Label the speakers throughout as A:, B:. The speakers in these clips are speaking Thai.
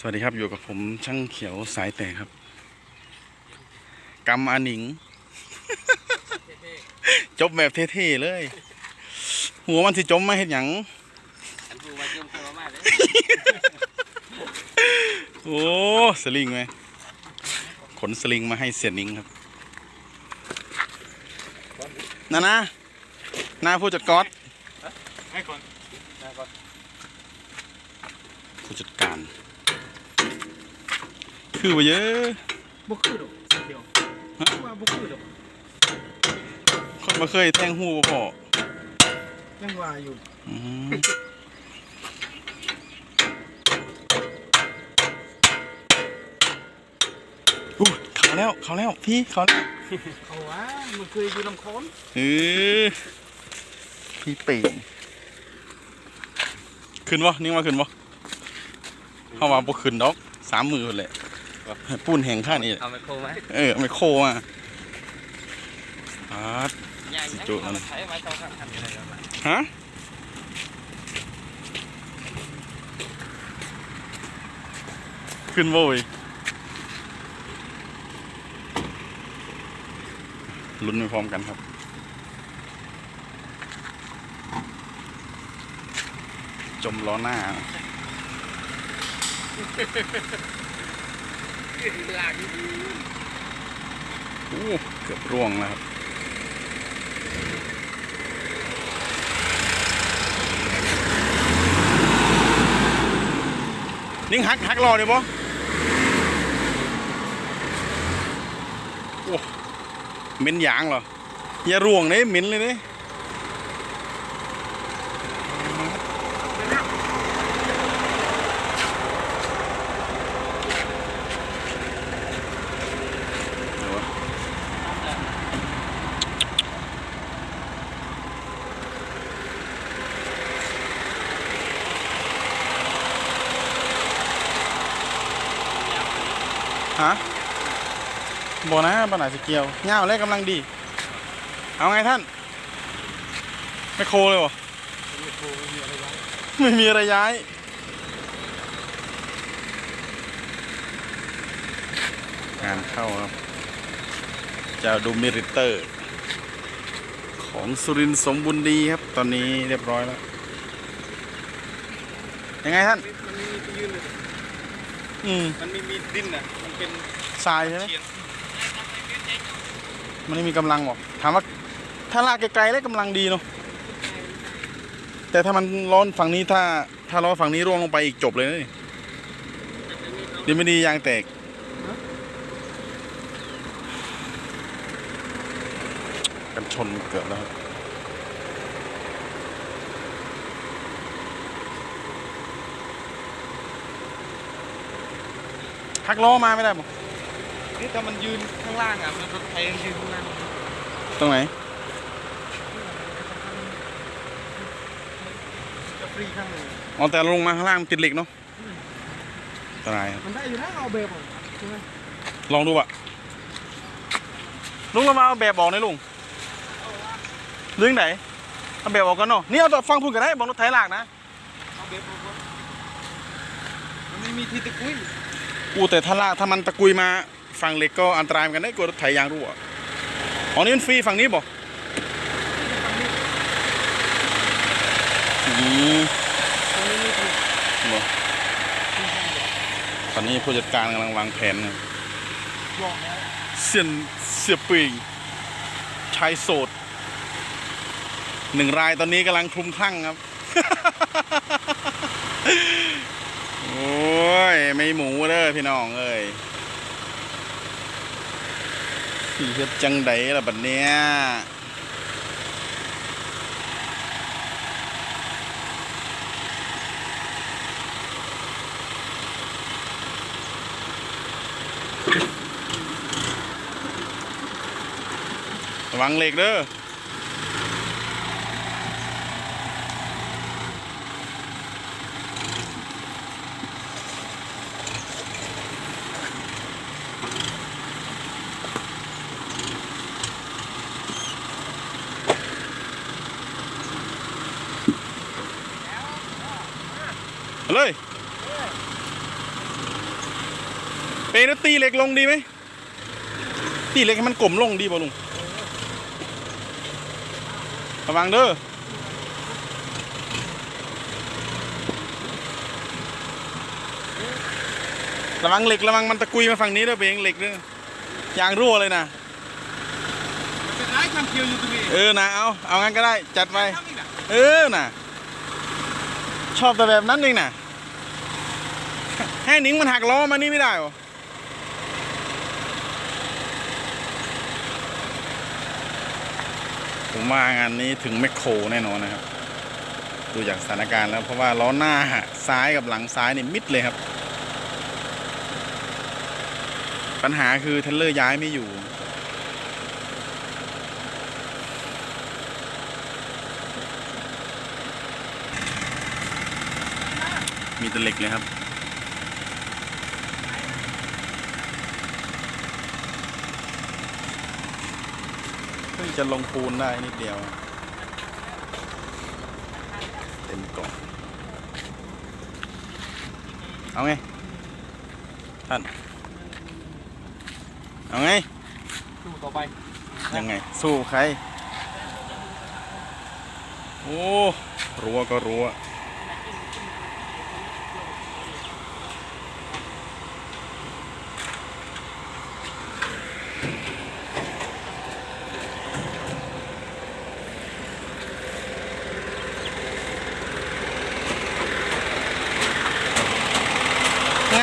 A: สวัสดีครับอยู่กับผมช่างเขียวสายแต่ครับกำอาหนิง จบแบบเท่ๆเลย หัวมันสิจมมาเห็นหยัง
B: อันดูมาเจิมคนละมาเลย
A: โอ้สลิงไหมขนสลิงมาให้เสียนิงครับนานะนาผู้จัดการ
B: ให้ก่อนให้ก่อน
A: ผู้จัดการ คือว่าเยอะ
C: บุคือดอกเดียวว่าบุคือดอก
A: คนมาเคยแทงหูบ่พอ
C: ยังว่าอยู่
A: อืมอู้เขาแล้วเขาแล้วพี่เขาแล้ว
C: เขาว่ามันเคยอยู่ลำโคน
A: เออพี่ปีงขึ้นวะนิ่งมาขึ้นวะเข้ามาบ่ขึ้นดอกสามมือเลย ปูนแห่งข้างนี่
B: เอาไมโครไหม
A: เออไม่โคอะอาด
B: ยัง
A: สิ
B: ยัง
A: จุ
B: เอา
A: นั่น
B: มาใช้ไม้เท่ากันทำยังไงกันวะ
A: ฮะขึ้นโว้ยลุ้นไปพร้อมกันครับจมล้อหน้า
B: ลากอยู่
A: โอ้เกือบร่วงแล้วครับนิ่งหักหักรอเดี๋ยวบ่โอ้เหม็นยางเหรออย่าร่วงเลยเหม็นเลยเนี่ย ฮะบนะปัญหาสเกียวเงาวเลยกำลังดี เอาไงท่าน ไม่โคเลยวะไม่มีอะไรย้าย งานเข้าครับ เจ้าดูมิริเตอร์ ของสุรินทร์สมบูรณ์ดีครับ ตอนนี้เรียบร้อยแล้ว ยังไงท่าน อืม
C: มันไม่มีดินอะมันเป็น
A: ทรายใช่ไหม
C: เชียน
A: มันไม่มีกำลังบอกถามว่า ถ้าลากไกลๆแล้วกำลังดีเนาะแต่ถ้ามันร้อนฝั่งนี้ถ้า ถ้าร้อนฝั่งนี้ร่วงลงไปอีกจบเลยนะนี่ดีไม่ดียางแตกกันชนเกือบแล้วครับ หักล้อมาไม่ได้บอก
C: นี่ถ้ามันยืนข้างล่างอะมันรถไฟมันยืนข้างล่าง
A: ตรงไหน
C: จะฟรีข้างหนึ่ง
A: อ๋อแต่ลงมาข้างล่างมันติดเหล็กเนาะอันตรายครับ
C: มันได้อยู่นะเอาแบบผมใช่ไหม
A: ลองดูอะลุงเรามาเอาแบบออกหน่อยลุงเรื่องไหนเอาแบบออกกันเนาะนี่เอาแต่ฟังพูดกันได้บอกรถไถลากนะ
C: เอาแบบผมก่อนมันไม่มีที่ตะกุย
A: กูแต่ถ้าลากถ้ามันตะกุยมาฝั่งเหล็กก็อันตรายเหมือนกันได้กลัวรถไถยางรั่วอ๋อนี่มันฟรีฝั่งนี้บอกอืม
C: ตรงนี้มีที่
A: บอกตอนนี้ผู้จัดการกำลังวางแผนนะ
C: บอกแล้ว
A: เสียนเสียปิงชายโสดหนึ่งรายตอนนี้กำลังคลุ้มคลั่งครับโอ้ ยไม่หมูเด้อพี่น้องเอ้ยสีเฮ็ดจังไดล่ะบัดเนี้ยระวังเหล็กเด้อ เลยเปนแล้วตีเหล็กลงดีไหมตีเหล็กให้มันกลมลงดีป่ะลุงระวังเด้อระวังเหล็กระวังมันตะกุยมาฝั่งนี้เด้อเบงเหล็กเด้อยางรั่วเลยนะ
C: จะได้ทำเคียวอยู่ตรงนี้
A: เออนะเอาเอางั้นก็ได้จัดไป
C: ทำอีกนะ
A: เออน่ะ ชอบแต่แบบนั้นเองน่ะให้หนิงมันหักล้อมานี่ไม่ได้หรอผมว่างานนี้ถึงแมคโครแน่นอนนะครับ ดูจากสถานการณ์แล้วเพราะว่าล้อหน้าซ้ายกับหลังซ้ายนี่มิดเลยครับ ปัญหาคือเทรเลอร์ย้ายไม่อยู่ มีแต่เหล็กเลยครับ เพิ่งจะลงปูนได้นิดเดียว เต็มกล่องเอาไง ท่าน เอาไง
C: ดูต่อไป
A: ยังไง สู้ใคร โอ้ รัวก็รัว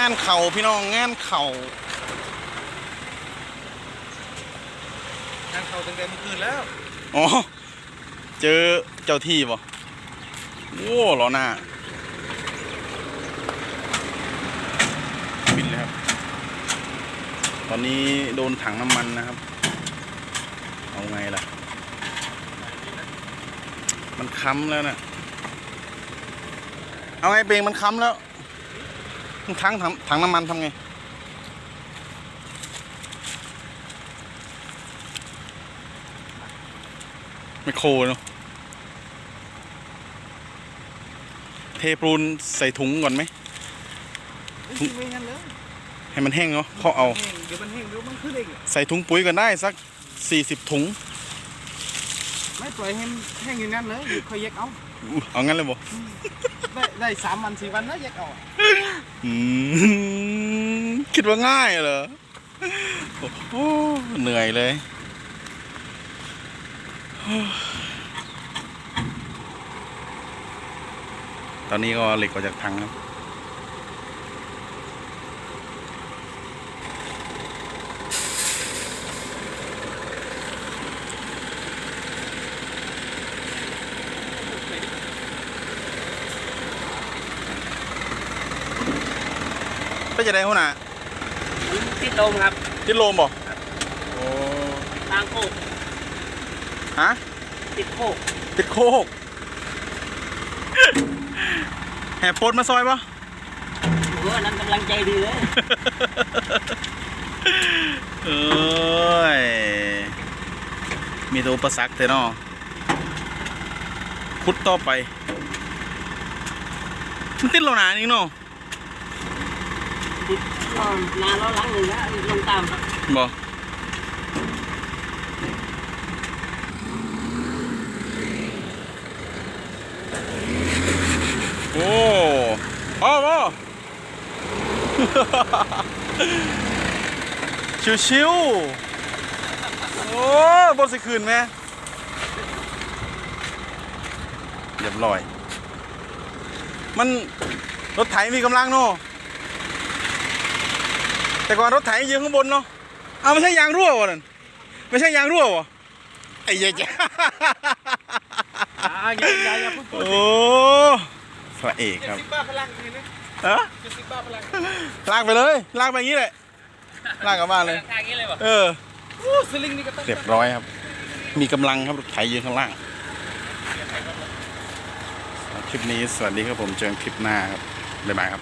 A: านเข่าพี่น้องงานเข่า
C: งานเขาตั้งแต่เมื่อคืนแล้ว
A: อ๋อ เจอเจ้าที่ป่ะโอ้ล้อหน้าบินเลยครับ ตอนนี้โดนถังน้ำมันนะครับ เอาไงล่ะ มันค้ำแล้วนะเอาไงเบงมันค้ำแล้ว ทั้งถังถังน้ำมันทำไง ไม่โครเนาะเทปูนใส่ถุงก่อนไหม
C: ไม่งั้นเลย
A: ให้มันแห้งเนาะเขาเอา
C: แห้งเดี๋ยวมันแห้งเดี๋ยวมันขึ้นเอง
A: ใส่ถุงปุ๋ยก่อนได้สักสี่สิบถุง
C: ไม่ปล่อยให้มันแห้งอย่างนั้นเลยเดี๋ยวค่อยแยกเอา
A: อุ๊ยเอางั้นเลยบ่
C: ได้ได้สามวันสี่วันนะแยกเอาอะ
A: อืม คิดว่าง่ายเหรอ โอ้เหนื่อยเลย ตอนนี้ก็เอาเหล็กออกจากถังครับ ไปจะได้หัวหน้า
B: ติดลมครับ
A: ติดโลมบ่โอ้
B: ทางโคก
A: ฮะ
B: ติดโคก
A: ติดโคกแห่โพดมาซอยปะ
B: โอ้นั้นกำลังใจดีเลย
A: เอ้ย มีแตัวอุปสรรคแต่นอพุดต่อไป มันติดแล้วหนานี่เนาะ
B: ติด นอนนานแล้วหลังหนึ่งแล้วลงตามครับ
A: บ่โอ้พ่อพ่อชิวๆ โอ้บนสิคืนไหมเรียบร้อย มันรถไถมีกำลังเนาะ แต่ก่อนรถไถยืนข้างบนเนาะเอาไม่ใช่ยางรั่ววะนั่นไม่ใช่ยางรั่ววะไอ้เหี้ยจ้า
C: อ่าอย่าอย่าอย่าพูดพูด
A: โอ้พระเอก
C: เจ็ด
A: ครับ
C: สิบบ้าพลังนี่นะ
A: ฮะ
C: เจ็ดสิบบ้าพลัง
A: ลากไปเลยลากไปอย่างนี้แหละลากกลับบ้านเลย
B: ทางนี้เลยป่ะ
A: เออ
C: โอ้สลิงนี่ก็ต้อง
A: เรียบร้อยครับ มีกำลังครับรถไถยืนข้างล่างคลิปนี้สวัสดีครับผมเจอกันคลิปหน้าครับบ๊ายบายครับ